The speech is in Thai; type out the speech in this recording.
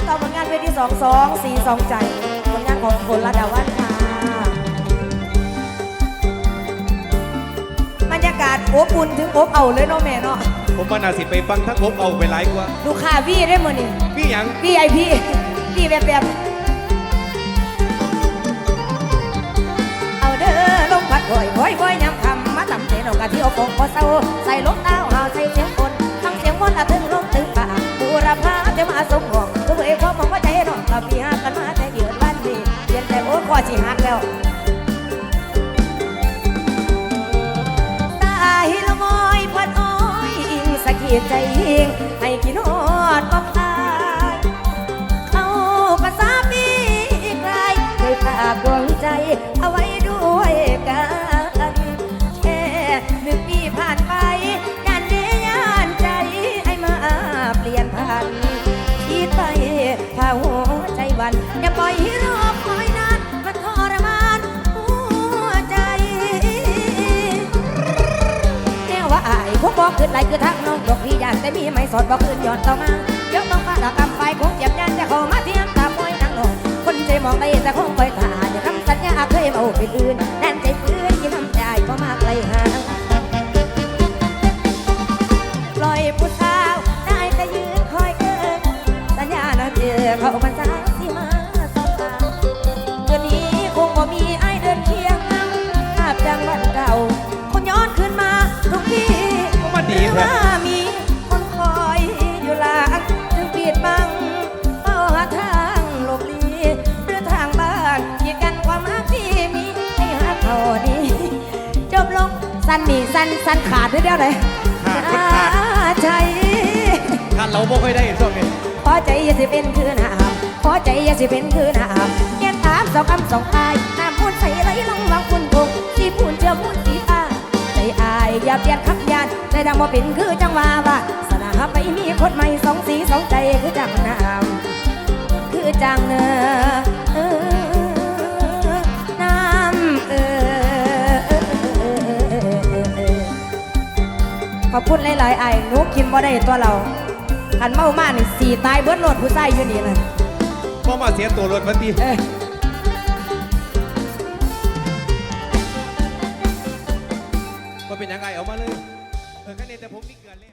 านต่อผลงานเวทีสองสองสี่สองใจผลงานของฝนระดาวันค่ะบรรยากาศอบอุ่นถึงอบเอาเลยเนาะแม่เนาะผมมานาสิไปฟังทั้งผมเอาไปหลายกว่าลูกค้าวี่ได้มือนี่พี่หยังวี่ไอพี่วี่แบบแบบเอาเด้อลมพัดบ่อยบ่อยบ่อยยามคำมาตำเจนเอากะที่เอาฟงพอเศร้าใส่ลมดาวหาวใส่เสียงคนทั้งเสียงมนต์ละถึงลมถึงป่าบูรพาจะมาสมห ปลี่ยนแต่โอ้ข้อสิหักแล้วตายละมอยพัดอ้อยอิงสะเกีดใจยิงให้กินอดบอกตายเอาภาษาปีกลายเคยฝากดวงใจ เอาไว้ด้วยกันแค่หนึ่งปีผ่านไปยานเดียานใจให้มาเปลี่ยนพันคิดไปพาหัวใจวันอย่าปล่อยให้รอ ว่าอายพวกบอกขึ้นไหลคือทักน้องดอกพี่อยากแต่มีไม่สดบอกขึ้นย้อนต่อมายกน้องฟ้าดอกำไฟคงเจ็บยันจะเข้ามาเทียงตาปล่อยนางนองคนใจมองได้แต่คงคอยตาอย่าคำสัญญาเคยมาเป็นอื่นแน่นใจฟื้นยิ้มทำใจก็มาไกลห่างปล่อยผู้สาวได้แต่ยืนคอยเกินสัญญานะเจอเขามันสา สั้นนี่สั้นสั้นขาดได้เดียวเลยขาดคนขาด ใจท่านเราบ่ค่อยได้ช่วงนี้พอใจอย่าสิเป็นคือน้ำพอใจอย่าสิเป็นคือน้ำเกียนถามสองคำสองอายน้ำพูนใส่ไหลลงวางคุณคงที่พูนเชื่อพูนสีอาใจอายอย่าเปลี่ยนขับยานใจดังว่าเป็นคือจังว่าว่าสนาไปมีคนใหม่สองสีสองใจคือจังน้ำคือจังเนอเออ ขอบคุณหลายๆไอ้หนูกินบ่ได้ตัวเราหันเมามานี่สีตายเบิดโลดผู้ชายอยู่นี่นะพอมาเสียตัวรถมาตีเอ้ยมาเป็นยังไงเอามาเลย เออแค่นี้แต่ผมมีเกลือเลย